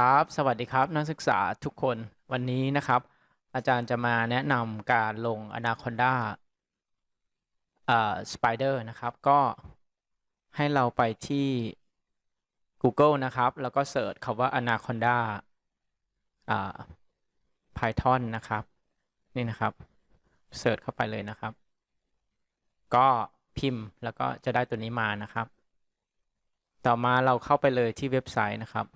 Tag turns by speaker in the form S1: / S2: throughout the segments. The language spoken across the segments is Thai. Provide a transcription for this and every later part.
S1: ครับ สวัสดีครับ นักศึกษาทุกคนวันนี้นะครับ อาจารย์จะมาแนะนำการลง Anaconda เอ่อ Spider นะครับ ก็ให้เราไปที่ Google นะครับ แล้วก็เสิร์ชคำว่า Anaconda อ่า Python นะครับ นี่นะครับเสิร์ชเข้าไปเลยนะครับ ก็พิมพ์แล้วก็จะได้ตัวนี้มานะครับ ต่อมาเราเข้าไปเลยที่เว็บไซต์นะครับ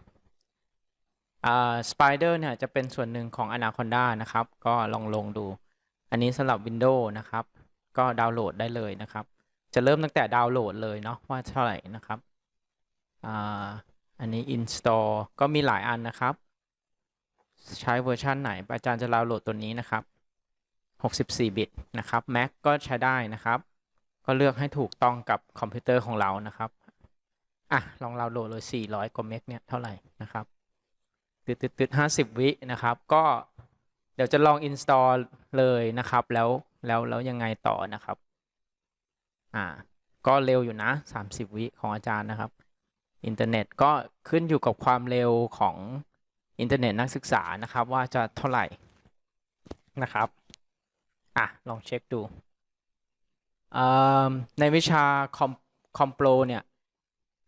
S1: Spider เนี่ยจะเป็นส่วนหนึ่งของ Anaconda นะครับ ก็ลองลงดู อันนี้สำหรับ Windows นะครับ ก็ดาวน์โหลดได้เลยนะครับ จะเริ่มตั้งแต่ดาวน์โหลดเลยเนาะว่าเท่าไหร่นะครับอาอันนี้ install ก็มีหลายอันนะครับ ใช้เวอร์ชันไหน อาจารย์จะดาวน์โหลดตัวนี้นะครับ 64 บิตนะครับ Mac ก็ใช้ได้นะครับ ก็เลือกให้ถูกต้องกับคอมพิวเตอร์ของเรานะครับ อะ ลองดาวน์โหลดเลย 400 กว่าเมกเนี่ยเท่าไหร่นะครับ ตึดตึดตึดห้าสิบวินะครับ ก็เดี๋ยวจะลอง install เลยนะครับ แล้วแล้วแล้วยังไงต่อนะครับ อ่า ก็เร็วอยู่นะ30วิของอาจารย์นะครับ อินเทอร์เน็ตก็ขึ้นอยู่กับความเร็วของอินเทอร์เน็ตนักศึกษานะครับ ว่าจะเท่าไหร่นะครับ อะ ลองเช็คดู ในวิชาคอมคอมโปรเนี่ย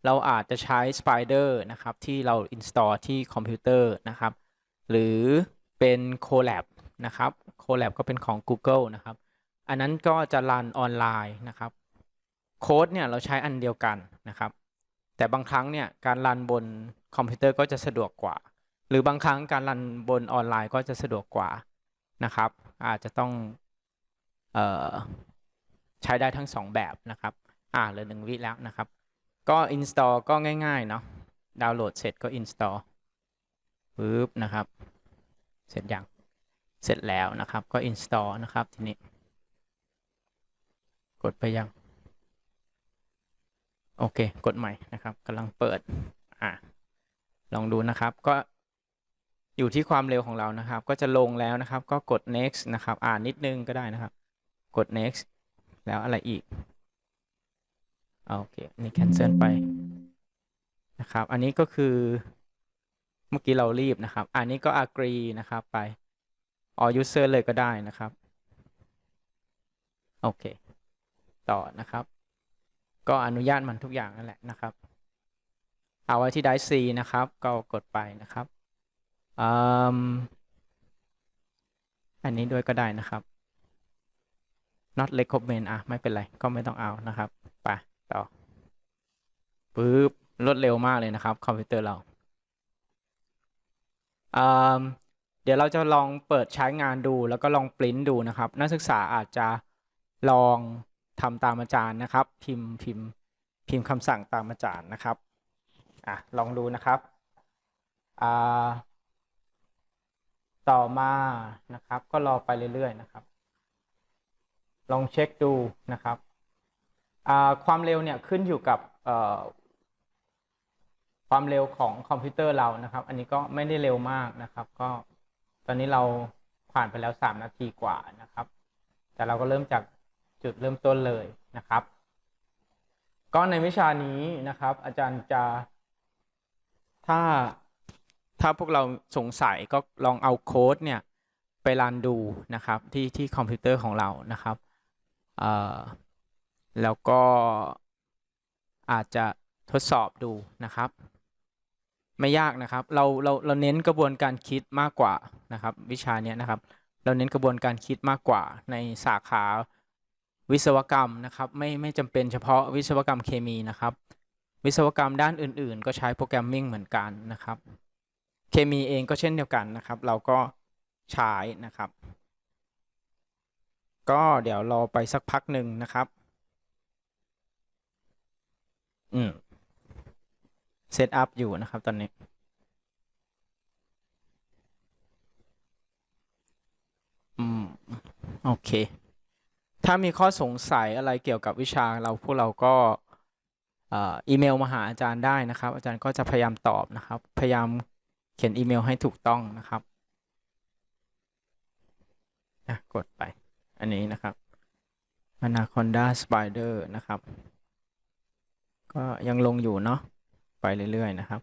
S1: เราอาจจะใช้ Spider นะครับ ที่เรา install ที่คอมพิวเตอร์นะครับ หรือเป็น Colab นะครับ Colab ก็เป็นของ Google นะครับ อันนั้นก็จะรันออนไลน์นะครับ โค้ดเนี่ยเราใช้อันเดียวกันนะครับ แต่บางครั้งเนี่ยการรันบนคอมพิวเตอร์ก็จะสะดวกกว่า หรือบางครั้งการรันบนออนไลน์ก็จะสะดวกกว่านะครับ อาจจะต้องออใช้ได้ทั้ง 2 แบบนะครับ อ่าเหลือหนึ่งวิแล้วนะครับ ก็ install ก็ง่าย ๆ เนาะดาวน์โหลดเสร็จก็ install ปึ๊บนะครับ เสร็จยังเสร็จแล้วนะครับก็ install นะครับทีนี้ กดไปยัง โอเค กดใหม่นะครับกำลังเปิดอะลองดูนะครับก็อยู่ที่ความเร็วของเรานะครับ ก็จะลงแล้วนะครับ ก็กด next นะครับ อ่านนิดนึงก็ได้นะครับ กด next แล้วอะไรอีก โอเคนี่ cancel ไปนะครับ อันนี้ก็คือเมื่อกี้เรารีบนะครับ อันนี้ก็ agree นะครับไป all user เลยก็ได้นะครับ โอเค ต่อนะครับ ก็อนุญาตมันทุกอย่างนั่นแหละนะครับ เอาไว้ที่ได้ C นะครับ ก็กดไปนะครับอันนี้ด้วยก็ได้นะครับ not recommend อะ ไม่เป็นไร ก็ไม่ต้องเอานะครับ ต่อปึ๊บรวดเร็วมากเลยนะครับ คอมพิวเตอร์เราเดี๋ยวเราจะลองเปิดใช้งานดูแล้วก็ลองปริ้นดูนะครับ นักศึกษาอาจจะลองทำตามอาจารย์นะครับ พิมพ์พิมพ์พิมพ์คำสั่งตามอาจารย์นะครับอะลองดูนะครับต่อมานะครับ ก็รอไปเรื่อยๆนะครับ ลองเช็คดูนะครับ ความเร็วเนี่ยขึ้นอยู่กับความเร็วของคอมพิวเตอร์เรานะครับ อันนี้ก็ไม่ได้เร็วมากนะครับ ก็ตอนนี้เราผ่านไปแล้ว 3 นาทีกว่านะครับ แต่เราก็เริ่มจากจุดเริ่มต้นเลยนะครับ ก็ในวิชานี้นะครับ อาจารย์จะถ้าถ้าพวกเราสงสัยก็ลองเอาโค้ดเนี่ยไปรันดูนะครับที่ที่คอมพิวเตอร์ของเรานะครับอ,อ แล้วก็อาจจะทดสอบดูนะครับ ไม่ยากนะครับ เราเราเราเน้นกระบวนการคิดมากกว่านะครับ วิชาเนี้ยนะครับ เราเน้นกระบวนการคิดมากกว่าในสาขาวิศวกรรมนะครับ ไม่ไม่จำเป็นเฉพาะวิศวกรรมเคมีนะครับ วิศวกรรมด้านอื่น ๆ ก็ใช้โปรแกรมมิ่งเหมือนกันนะครับ เคมีเองก็เช่นเดียวกันนะครับ เราก็ใช้นะครับ ก็เดี๋ยวรอไปสักพักหนึ่งนะครับ อืมเซตอัพอยู่นะครับตอนนี้ อืม โอเค ถ้ามีข้อสงสัยอะไรเกี่ยวกับวิชาเราพวกเราก็อีเมลมาหาอาจารย์ได้นะครับ อาจารย์ก็จะพยายามตอบนะครับ พยายามเขียนอีเมลให้ถูกต้องนะครับนะกดไป อันนี้นะครับ Anaconda Spider นะครับ ก็ยังลงอยู่เนาะไปเรื่อย ๆ นะครับ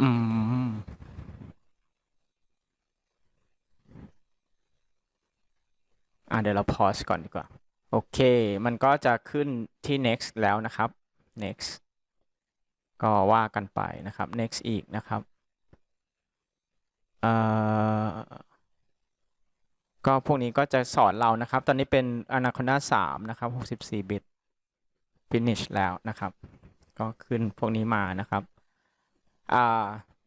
S1: อืม อะเดี๋ยวเราพอสก่อนดีกว่า โอเค มันก็จะขึ้นที่ next แล้วนะครับ next ก็ว่ากันไปนะครับ next อีกนะครับเอ่อก็พวกนี้ก็จะสอนเรานะครับ ตอนนี้เป็น Anaconda 3 นะครับ 64 บิต finish แล้วนะครับ ก็ขึ้นพวกนี้มานะครับอ่า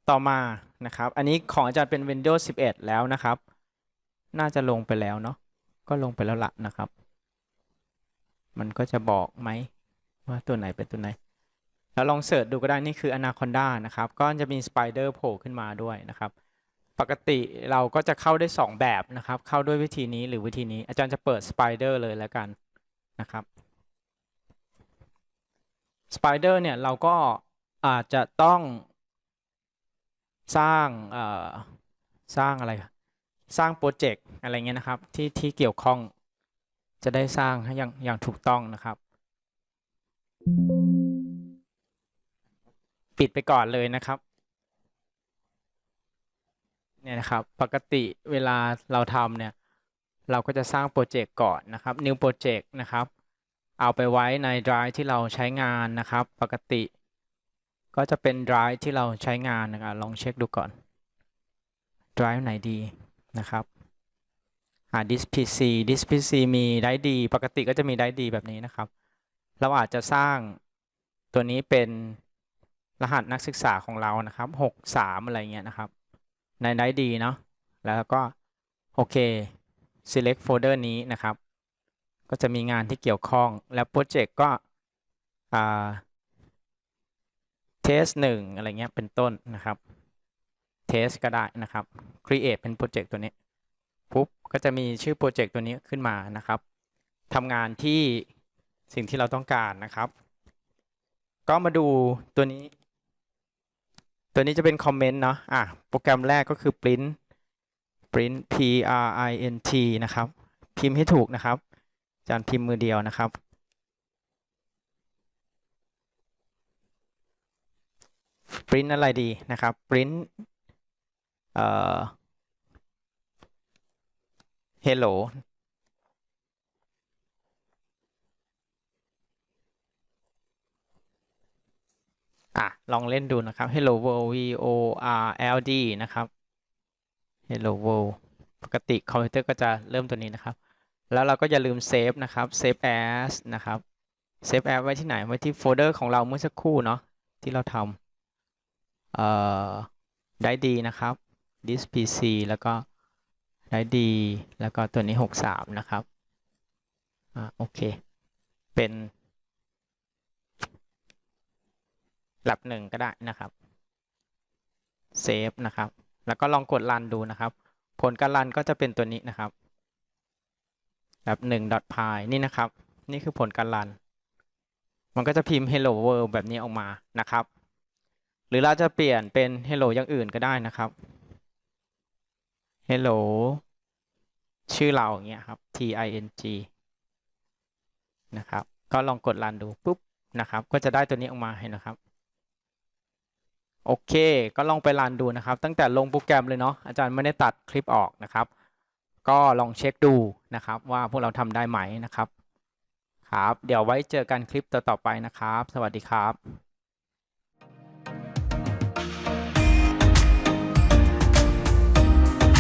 S1: ต่อมานะครับ อันนี้ของอาจารย์เป็น Windows 11 แล้วนะครับ น่าจะลงไปแล้วเนาะ ก็ลงไปแล้วละนะครับ มันก็จะบอกไหมว่าตัวไหนเป็นตัวไหน แล้วลองเสิร์ชดูก็ได้นี่คือ Anaconda นะครับก็จะมี Spider โผล่ขึ้นมาด้วยนะครับ ปกติเราก็จะเข้าได้ 2 แบบนะครับ เข้าด้วยวิธีนี้หรือวิธีนี้ อาจารย์จะเปิด Spider เลยแล้วกันนะครับ Spider เนี่ยเราก็อาจจะต้องสร้างเอ่อสร้างอะไร สร้างโปรเจกต์อะไรเงี้ยนะครับ ที่ที่เกี่ยวข้องจะได้สร้างให้อย่างอย่างถูกต้องนะครับ ปิดไปก่อนเลยนะครับ เนี่ยนะครับ ปกติเวลาเราทำเนี่ย เราก็จะสร้างโปรเจกต์ก่อนนะครับ new project นะครับ เอาไปไว้ใน drive ที่เราใช้งานนะครับ ปกติ ก็จะเป็น drive ที่เราใช้งานนะครับลองเช็คดูก่อน drive ไหนดีนะครับหา disk PC disk PC มีได้ดี ปกติก็จะมีได้ดีแบบนี้นะครับ เราอาจจะสร้างตัวนี้เป็น รหัสนักศึกษาของเรานะครับ63อะไรเงี้ยนะครับ ในได้ดีเนาะแล้วก็โอเค select folder นี้นะครับ ก็จะมีงานที่เกี่ยวข้องแล้วโปรเจกต์ก็อ่า test 1อะไรเงี้ยเป็นต้นนะครับ test ก็ได้นะครับ create เป็นโปรเจกต์ตัวนี้ปุ๊บก็จะมีชื่อโปรเจกต์ตัวนี้ขึ้นมานะครับทำงานที่สิ่งที่เราต้องการนะครับ ก็มาดูตัวนี้ ตัวนี้จะเป็นคอมเมนต์เนาะอะโปรแกรมแรกก็คือ print print p r i n t นะครับ พิมพ์ให้ถูกนะครับจารย์พิมพ์มือเดียวนะครับ print อะไรดีนะครับ print เอ่อ hello อะ ลองเล่นดูนะครับ hello world v o r l d นะครับ hello world ปกติคอมพิวเตอร์ก็จะเริ่มตัวนี้นะครับ แล้วเราก็อย่าลืมเซฟนะครับ save as นะครับ save as ไว้ที่ไหน ไว้ที่โฟลเดอร์ของเราเมื่อสักครู่เนาะ ที่เราทำเอ่อ ได้ดีนะครับ disk pc แล้วก็ได้ดี แล้วก็ตัวนี้ 63 นะครับ อ่า โอเค เป็น แลบหนึ่งก็ได้นะครับเซฟนะครับ แล้วก็ลองกดรันดูนะครับ ผลการรันก็จะเป็นตัวนี้นะครับแลบหนึ่ง .py นี่นะครับ นี่คือผลการรัน มันก็จะพิมพ์ hello world แบบนี้ออกมานะครับ หรือเราจะเปลี่ยนเป็น hello อย่างอื่นก็ได้นะครับ hello ชื่อเราอย่างเงี้ยครับ t i n g นะครับ ก็ลองกดรันดูปุ๊บนะครับ ก็จะได้ตัวนี้ออกมาให้นะครับ โอเค ก็ลองไปรันดูนะครับ ตั้งแต่ลงโปรแกรมเลยเนาะอาจารย์ไม่ได้ตัดคลิปออกนะครับ ก็ลองเช็คดูนะครับ ว่าพวกเราทำได้ไหมนะครับ ครับ เดี๋ยวไว้เจอกันคลิปต่อๆไปนะครับ สวัสดีครับ